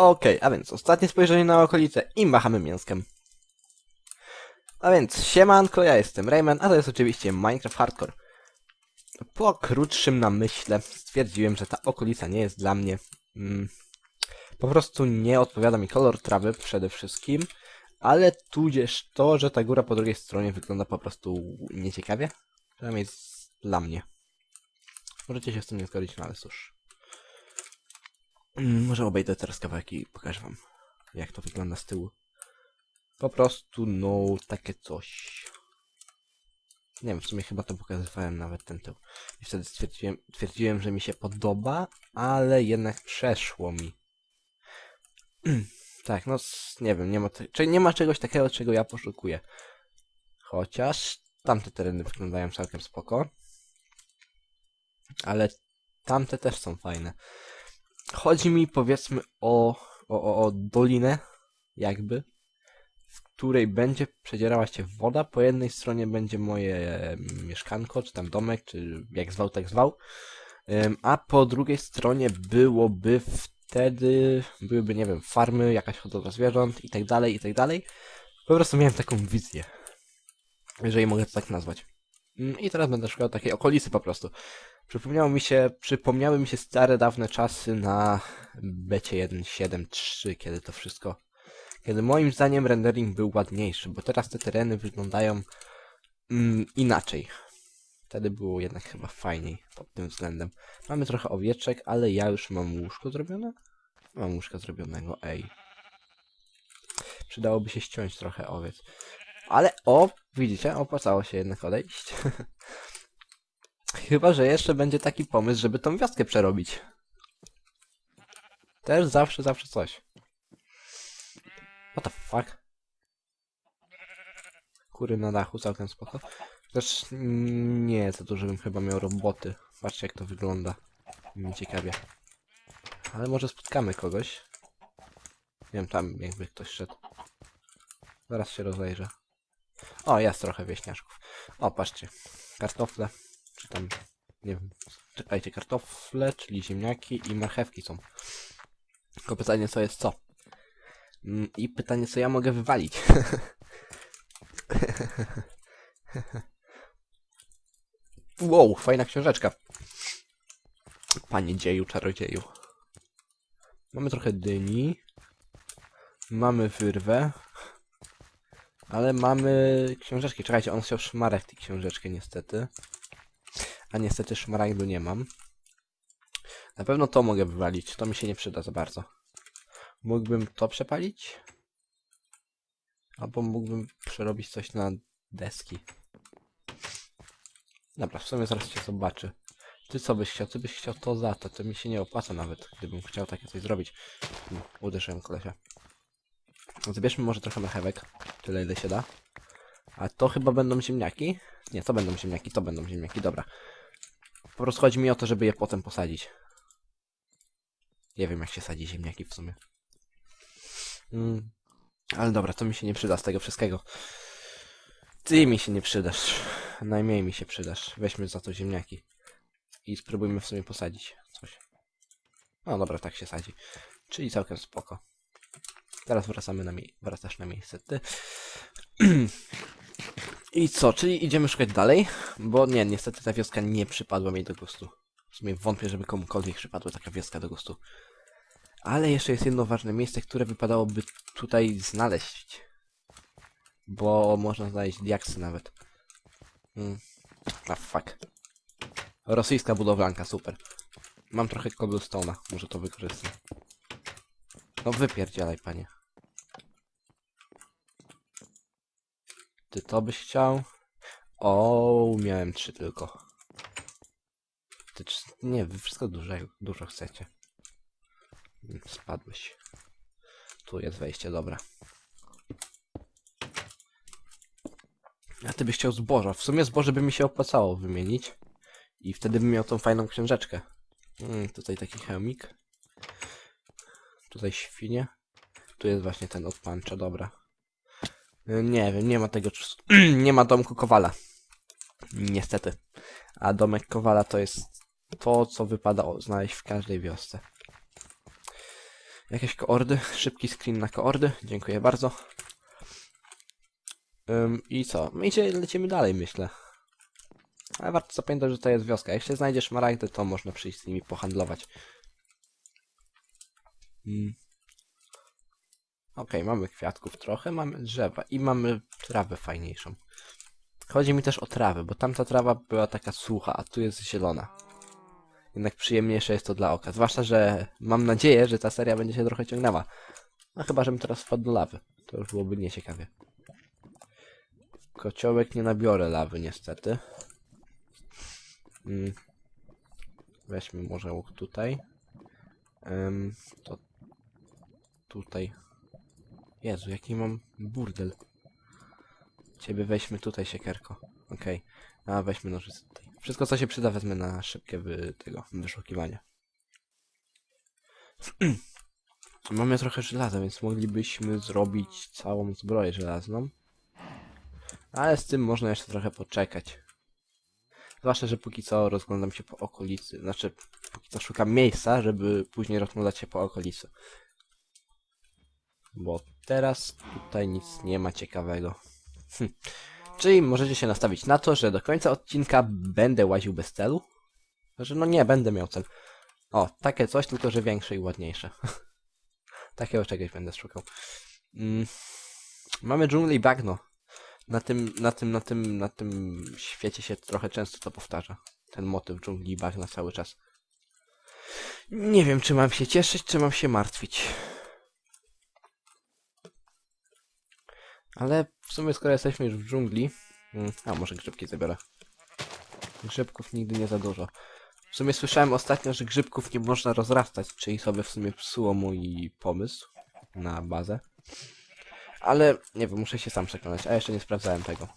Okej, a więc ostatnie spojrzenie na okolice i machamy mięskiem. A więc siemanko, ja jestem Rayman, a to jest oczywiście Minecraft Hardcore. Po krótszym namyśle stwierdziłem, że ta okolica nie jest dla mnie. Mm, po prostu nie odpowiada mi kolor trawy przede wszystkim, ale tudzież to, że ta góra po drugiej stronie wygląda po prostu nieciekawie. Przynajmniej dla mnie. Możecie się z tym nie zgodzić, no ale cóż. Mm, Może obejdę teraz kawałek i pokażę wam, jak to wygląda z tyłu. Po prostu, no, takie coś. Nie wiem, w sumie chyba to pokazywałem nawet ten tył. I wtedy stwierdziłem, twierdziłem, że mi się podoba, ale jednak przeszło mi. tak, no, nie wiem, nie ma, czyli nie ma czegoś takiego, czego ja poszukuję. Chociaż tamte tereny wyglądają całkiem spoko. Ale tamte też są fajne. Chodzi mi powiedzmy o, o, o, o dolinę, jakby, w której będzie przedzierała się woda. Po jednej stronie będzie moje mieszkanko, czy tam domek, czy jak zwał, tak zwał. A po drugiej stronie byłoby wtedy, byłyby, nie wiem, farmy, jakaś hodowla zwierząt i tak dalej, i tak dalej. Po prostu miałem taką wizję, jeżeli mogę to tak nazwać. Ym, I teraz będę szukał takiej okolicy po prostu. Przypomniało mi się, przypomniały mi się stare, dawne czasy na becie 1.7.3, kiedy to wszystko, kiedy moim zdaniem rendering był ładniejszy, bo teraz te tereny wyglądają mm, inaczej. Wtedy było jednak chyba fajniej pod tym względem. Mamy trochę owieczek, ale ja już mam łóżko zrobione? Mam łóżko zrobionego, ej. Przydałoby się ściąć trochę owiec. Ale o, widzicie, opłacało się jednak odejść. Chyba, że jeszcze będzie taki pomysł, żeby tą wioskę przerobić. Też zawsze, zawsze coś. What the fuck? Kury na dachu, całkiem spoko. Też nie za dużo bym chyba miał roboty. Patrzcie jak to wygląda. Mnie ciekawie. Ale może spotkamy kogoś. Nie wiem, tam jakby ktoś szedł. Zaraz się rozejrzę. O, jest trochę wieśniaczków. O, patrzcie. Kartofle. Tam, nie wiem. Czekajcie, kartofle, czyli ziemniaki i marchewki są. Tylko pytanie, co jest co? Mm, I pytanie, co ja mogę wywalić? wow, fajna książeczka. Panie dzieju, czarodzieju. Mamy trochę dyni. Mamy wyrwę. Ale mamy książeczki. Czekajcie, on chciał szmarek tej książeczkę niestety. A niestety szmaragdu nie mam. Na pewno to mogę wywalić. To mi się nie przyda za bardzo. Mógłbym to przepalić? Albo mógłbym przerobić coś na deski. Dobra, w sumie zaraz się zobaczy. Ty co byś chciał? Ty byś chciał to za to. To mi się nie opłaca nawet, gdybym chciał takie coś zrobić. Hmm, Uderzyłem kolesia. Zabierzmy może trochę marchewek. Tyle ile się da. A to chyba będą ziemniaki? Nie, to będą ziemniaki, to będą ziemniaki, dobra. Po prostu chodzi mi o to, żeby je potem posadzić. Nie wiem jak się sadzi ziemniaki w sumie. Mm. Ale dobra, to mi się nie przyda z tego wszystkiego. Ty mi się nie przydasz. Najmniej mi się przydasz. Weźmy za to ziemniaki. I spróbujmy w sumie posadzić coś. No dobra, tak się sadzi. Czyli całkiem spoko. Teraz wracamy na mie wracasz na miejsce ty. I co, czyli idziemy szukać dalej? Bo nie, niestety ta wioska nie przypadła mi do gustu. W sumie wątpię, żeby komukolwiek przypadła taka wioska do gustu. Ale jeszcze jest jedno ważne miejsce, które wypadałoby tutaj znaleźć. Bo można znaleźć diaksy nawet. Hmm. A fuck. Rosyjska budowlanka, super. Mam trochę cobblestone'a, może to wykorzystam. No wypierdzielaj, panie. Ty to byś chciał? O, miałem trzy tylko. Ty, nie, wy wszystko dużo, dużo chcecie. Spadłeś. Tu jest wejście, dobra. A ty byś chciał zboża. W sumie zboże by mi się opłacało wymienić. I wtedy bym miał tą fajną książeczkę. Mm, tutaj taki chemik. Tutaj świnie. Tu jest właśnie ten od dobra. Y, Nie wiem, nie ma tego. nie ma domku Kowala. Niestety. A domek Kowala to jest to, co wypada znaleźć w każdej wiosce. Jakieś koordy? Szybki screen na koordy. Dziękuję bardzo. I co? My idzie, lecimy dalej, myślę. Ale warto zapamiętać, że to jest wioska. Jak się znajdziesz szmaragdy, to można przyjść z nimi pohandlować. Mm. Okej, mamy kwiatków trochę, mamy drzewa i mamy trawę fajniejszą. Chodzi mi też o trawę, bo tamta trawa była taka sucha, a tu jest zielona. Jednak przyjemniejsze jest to dla oka. Zwłaszcza, że mam nadzieję, że ta seria będzie się trochę ciągnęła. No chyba, żebym teraz wpadł do lawy. To już byłoby nieciekawie. Kociołek nie nabiorę lawy, niestety. Mm. Weźmy może łuk tutaj. Ym, to tutaj. Jezu, jaki mam burdel. Ciebie weźmy tutaj, siekierko. Okej. A weźmy nożyce tutaj. Wszystko, co się przyda, wezmę na szybkie wy, tego wyszukiwanie. Mamy trochę żelaza, więc moglibyśmy zrobić całą zbroję żelazną. Ale z tym można jeszcze trochę poczekać. Zwłaszcza, że póki co rozglądam się po okolicy. Znaczy, póki co szukam miejsca, żeby później rozglądać się po okolicy. Bo teraz tutaj nic nie ma ciekawego. Hm. Czyli możecie się nastawić na to, że do końca odcinka będę łaził bez celu? Że no nie, będę miał cel. O, takie coś, tylko że większe i ładniejsze. Takiego czegoś będę szukał. Mm. Mamy dżunglę i bagno. Na tym, na tym, na tym, na tym świecie się trochę często to powtarza. Ten motyw dżungli i bagna cały czas. Nie wiem, czy mam się cieszyć, czy mam się martwić. Ale w sumie skoro jesteśmy już w dżungli... mm, A, może grzybki zabiorę. Grzybków nigdy nie za dużo. W sumie słyszałem ostatnio, że grzybków nie można rozrastać, czyli sobie w sumie psuło mój pomysł na bazę. Ale nie wiem, muszę się sam przekonać, a jeszcze nie sprawdzałem tego.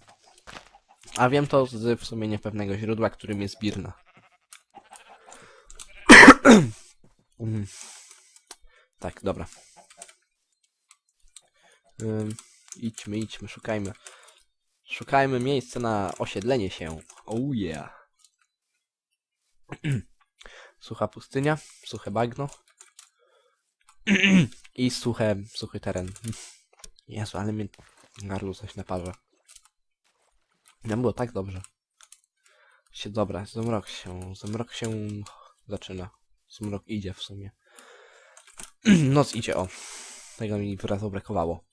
A wiem to z w sumie niepewnego źródła, którym jest Birna. Mm. tak, dobra. Ym, idźmy, idźmy, szukajmy. Szukajmy miejsca na osiedlenie się. Oh yeah. Sucha pustynia, suche bagno. I suche, suchy teren. Jezu, ale mnie gardło coś naparza. Nam było tak dobrze. Się dobra, zmrok się, zmrok się zaczyna. Zmrok idzie w sumie. Noc idzie, o. Tego mi wyrazu brakowało.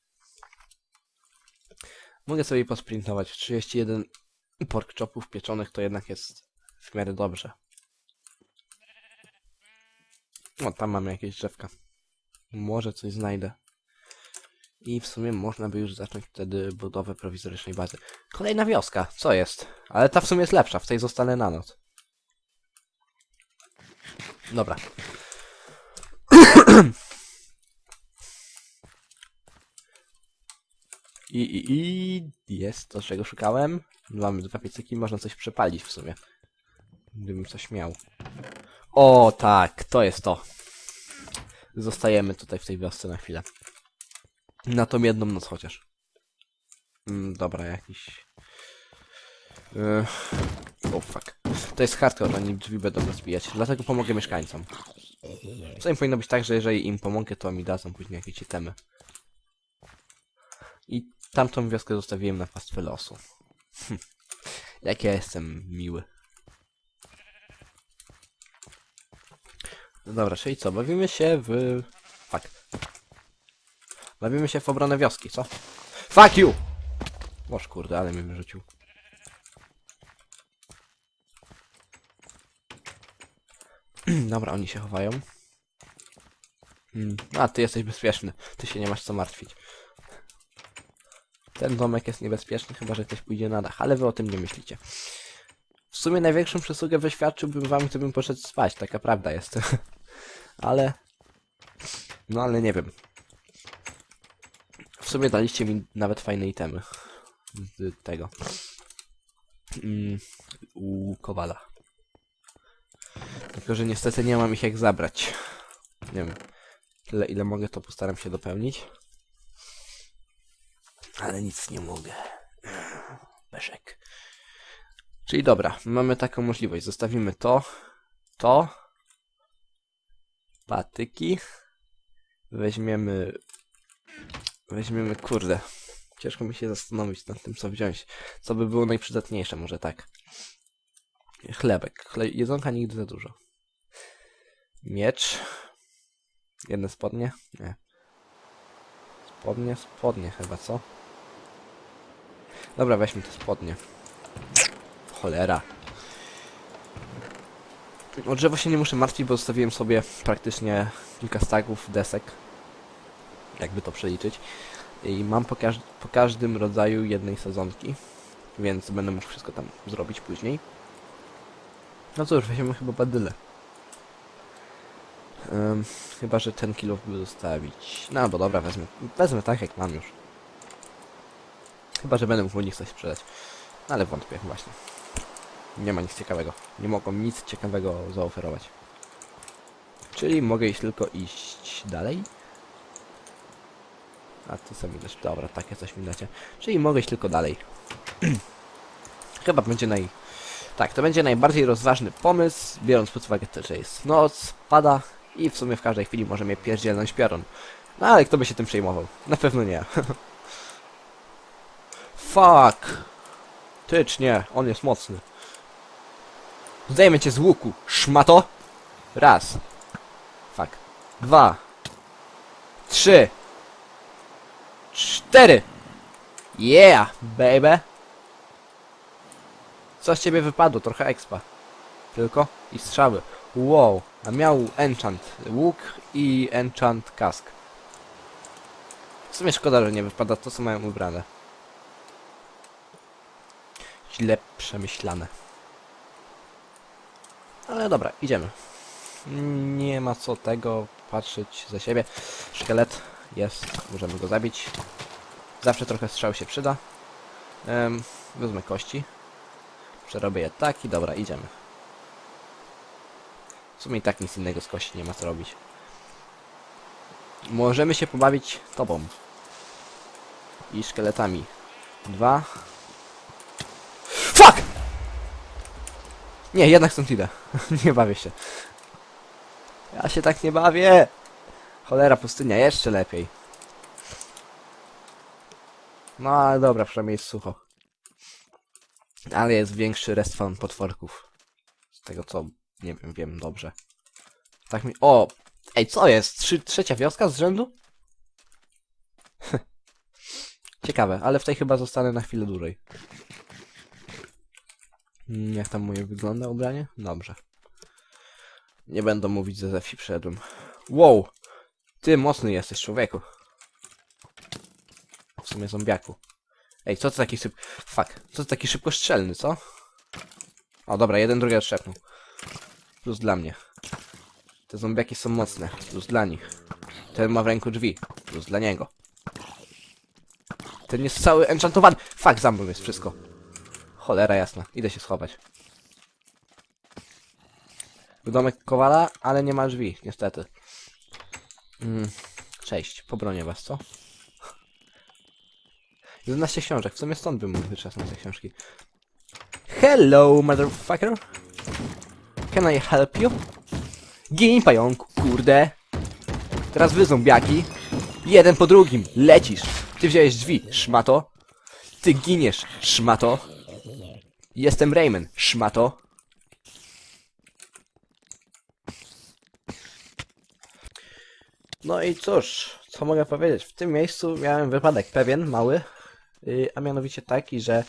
Mogę sobie posprintować. 31 pork chopów pieczonych to jednak jest w miarę dobrze. O, tam mamy jakieś drzewka. Może coś znajdę. I w sumie można by już zacząć wtedy budowę prowizorycznej bazy. Kolejna wioska, co jest? Ale ta w sumie jest lepsza, w tej zostanę na noc. Dobra. I, i, I jest to, czego szukałem. Mamy dwa piecyki, można coś przepalić w sumie. Gdybym coś miał. O, tak, to jest to. Zostajemy tutaj w tej wiosce na chwilę. Na tą jedną noc chociaż. Mm, dobra, jakiś... Yy... Oh fuck. To jest hardcore, oni drzwi będą rozbijać, dlatego pomogę mieszkańcom. Co im powinno być tak, że jeżeli im pomogę, to mi dadzą później jakieś itemy. I tamtą wioskę zostawiłem na pastwę losu. Hm. Jak ja jestem miły. No dobra, czyli co? Bawimy się w... Fuck. Bawimy się w obronę wioski, co? Fuck you! Boż kurde, ale mnie wyrzucił. Dobra, oni się chowają. Hmm. A, ty jesteś bezpieczny. Ty się nie masz co martwić. Ten domek jest niebezpieczny, chyba że ktoś pójdzie na dach, ale wy o tym nie myślicie. W sumie największą przysługę wyświadczyłbym wam, gdybym poszedł spać, taka prawda jest. ale... No ale nie wiem. W sumie daliście mi nawet fajne itemy. Z tego. Mm, u Kowala. Tylko, że niestety nie mam ich jak zabrać. Nie wiem. Tyle ile mogę to postaram się dopełnić. Ale nic nie mogę. Beszek. Czyli dobra, mamy taką możliwość. Zostawimy to, to, patyki Weźmiemy... Weźmiemy, kurde. Ciężko mi się zastanowić nad tym, co wziąć. Co by było najprzydatniejsze, może tak. Chlebek. Chle jedzonka nigdy za dużo. Miecz. Jedne spodnie? Nie. Spodnie, spodnie chyba, co? Dobra, weźmy te spodnie. Cholera. O drzewo się nie muszę martwić, bo zostawiłem sobie praktycznie kilka stagów desek. Jakby to przeliczyć. I mam po, po każdym rodzaju jednej sezonki. Więc będę mógł wszystko tam zrobić później. No cóż, weźmiemy chyba badyle. Ym, chyba, że ten kilo by zostawić. No bo dobra, wezmę. Wezmę tak jak mam już. Chyba, że będę mógł u nich coś sprzedać. No, ale wątpię właśnie. Nie ma nic ciekawego. Nie mogą nic ciekawego zaoferować. Czyli mogę iść tylko iść dalej. A ty sami też. Dobra, takie coś mi dacie. Czyli mogę iść tylko dalej. Chyba będzie naj... Tak, to będzie najbardziej rozważny pomysł, biorąc pod uwagę to, że jest noc, pada i w sumie w każdej chwili może mnie pierdzielnąć piorun. No ale kto by się tym przejmował? Na pewno nie. Fuck! Tycz, nie, on jest mocny. Zdejmę cię z łuku, szmato! Raz. Fuck. Dwa. Trzy. Cztery. Yeah, baby. Co z ciebie wypadło? Trochę expa. Tylko? I strzały. Wow. A miał enchant. Łuk i enchant kask. W sumie szkoda, że nie wypada to, co mają ubrane. Źle przemyślane. Ale dobra, idziemy. Nie ma co tego patrzeć za siebie. Szkielet jest, możemy go zabić. Zawsze trochę strzał się przyda. Um, wezmę kości. Przerobię je tak i dobra, idziemy. W sumie i tak nic innego z kości nie ma co robić. Możemy się pobawić tobą. I szkieletami. Dwa. Fuck! Nie, jednak stąd idę. nie bawię się. Ja się tak nie bawię! Cholera, pustynia, jeszcze lepiej. No ale dobra, przynajmniej jest sucho. Ale jest większy respawn potworków. Z tego co, nie wiem, wiem dobrze. Tak mi... O! Ej, co jest? Trzy, trzecia wioska z rzędu? Ciekawe, ale w tej chyba zostanę na chwilę dłużej. Mm, Jak tam moje wygląda ubranie? Dobrze. Nie będę mówić, że ze wsi przyszedłem. Wow! Ty mocny jesteś, człowieku. W sumie zombiaku. Ej, co to taki szyb... Fuck. Co to taki szybko strzelny, co? O, dobra, jeden drugi odszepnął. Plus dla mnie. Te zombiaki są mocne. Plus dla nich. Ten ma w ręku drzwi. Plus dla niego. Ten jest cały enchantowany. Fuck, za mną jest wszystko. Cholera jasna. Idę się schować. Domek Kowala, ale nie ma drzwi, niestety. Mm, cześć, pobronię was, co? 11 książek, w sumie stąd bym mógł wyczesnąć te książki. Hello, motherfucker! Can I help you? Gin, pająku, kurde! Teraz wy zombiaki. Jeden po drugim, lecisz. Ty wziąłeś drzwi, szmato. Ty giniesz, szmato. Jestem Rayman, szmato. No i cóż, co mogę powiedzieć? W tym miejscu miałem wypadek pewien, mały, yy, a mianowicie taki, że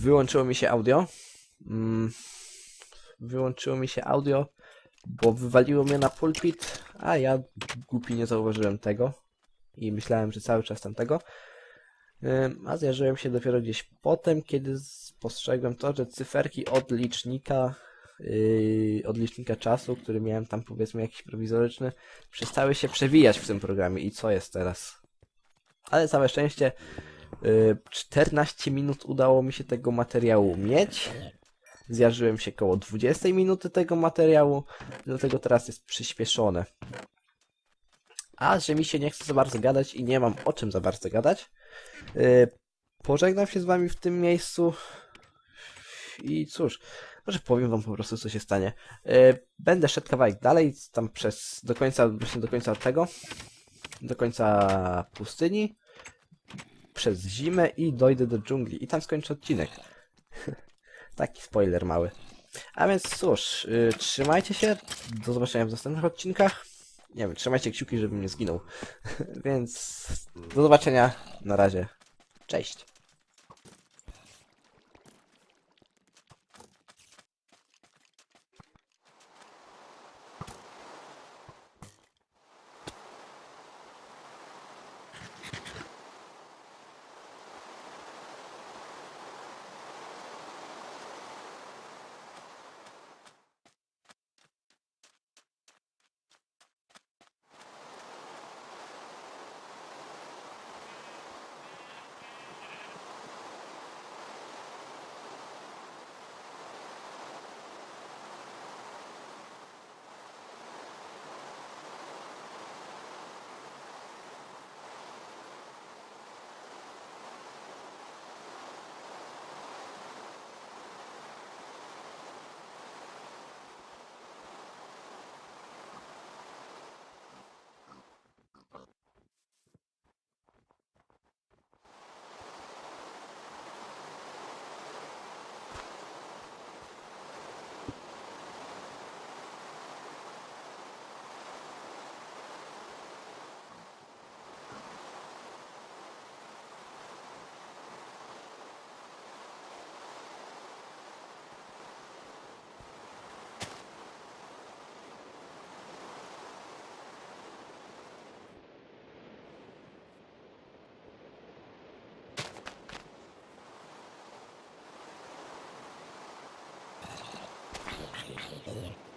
wyłączyło mi się audio. Mm, wyłączyło mi się audio, bo wywaliło mnie na pulpit, a ja głupi nie zauważyłem tego i myślałem, że cały czas tamtego. A zjarzyłem się dopiero gdzieś potem, kiedy spostrzegłem to, że cyferki od licznika, yy, od licznika czasu, który miałem tam powiedzmy jakiś prowizoryczny, przestały się przewijać w tym programie. I co jest teraz? Ale całe szczęście, yy, 14 minut udało mi się tego materiału mieć. Zjarzyłem się koło 20 minuty tego materiału, dlatego teraz jest przyspieszone. A że mi się nie chce za bardzo gadać i nie mam o czym za bardzo gadać, yy, pożegnam się z wami w tym miejscu i cóż, może powiem wam po prostu, co się stanie. E, Będę szedł kawałek dalej, tam przez, do końca, właśnie do końca tego, do końca pustyni, przez zimę i dojdę do dżungli i tam skończę odcinek. Taki spoiler mały. A więc cóż, y, trzymajcie się, do zobaczenia w następnych odcinkach. Nie wiem, trzymajcie kciuki, żebym nie zginął. więc do zobaczenia, na razie. Cześć. Thank you.